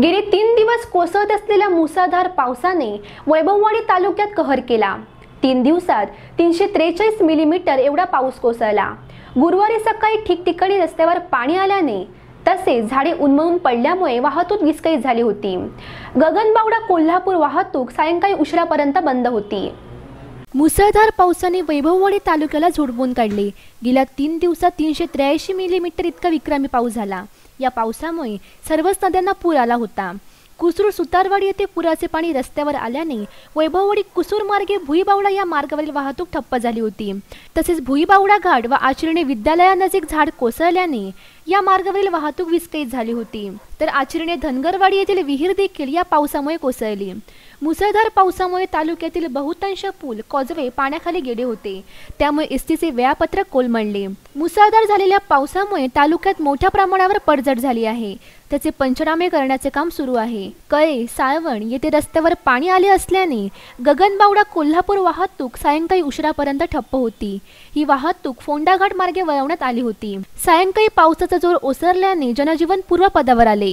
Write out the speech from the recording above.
गेले तीन दिवस कोसळत असलेल्या मुसळधार पावसाने वैभववाडी तालुक्यात कहर केला. तीन दिवसात तीनशे त्रेचाळीस मिलीमीटर एवढा पाऊस कोसळला. गुरुवारी सकाळी ठिकठिकाणी रस्त्यावर पाणी आल्याने तसेच झाडे उन्मळून पडल्यामुळे वाहतूक विस्कळीत झाली होती. गगनबावडा कोल्हापूर वाहतूक सायंकाळी उशिरापर्यंत बंद होती. मुसळधार पावसाने वैभववाडी तालुक्याला झोडवून काढले. गेल्या तीन दिवसात तीनशे त्र्याऐंशी मिलीमीटर इतका विक्रमी पाऊस झाला. या पावसामुळे सर्वच नद्यांना पूर आला होता. कुसूर सुतारवाडी येथे पुराचे पाणी रस्त्यावर आल्याने वैभववाडी कुसूर मार्गे भुईबावडा या मार्गावरील वाहतूक ठप्प झाली होती. तसेच भुईबावडा घाट व आचरणे विद्यालयानजीक झाड कोसळल्याने या मार्गावरील वाहतूक विस्कळीत झाली होती. तर आचरणे धनगरवाडी येथील विहीर देखील या पावसामुळे कोसळली. मुसळधार पावसामुळे तालुक्यातील बहुतांश पूल कॉजवे पाण्याखाली गेले होते. त्यामुळे एसटीचे वेळापत्रक कोलमडले. मुसळधार झालेल्या पावसामुळे तालुक्यात मोठ्या प्रमाणावर पडझड झाली आहे. त्याचे पंचनामे करण्याचे काम सुरू आहे. कळे साळवण येथे रस्त्यावर पाणी आले असल्याने गगनबावडा कोल्हापूर वाहतूक सायंकाळी उशिरापर्यंत ठप्प होती. ही वाहतूक फोंडाघाट मार्गे वळवण्यात आली होती. सायंकाळी पावसाचा जोर ओसरल्याने जनजीवन पूर्वपदावर आले.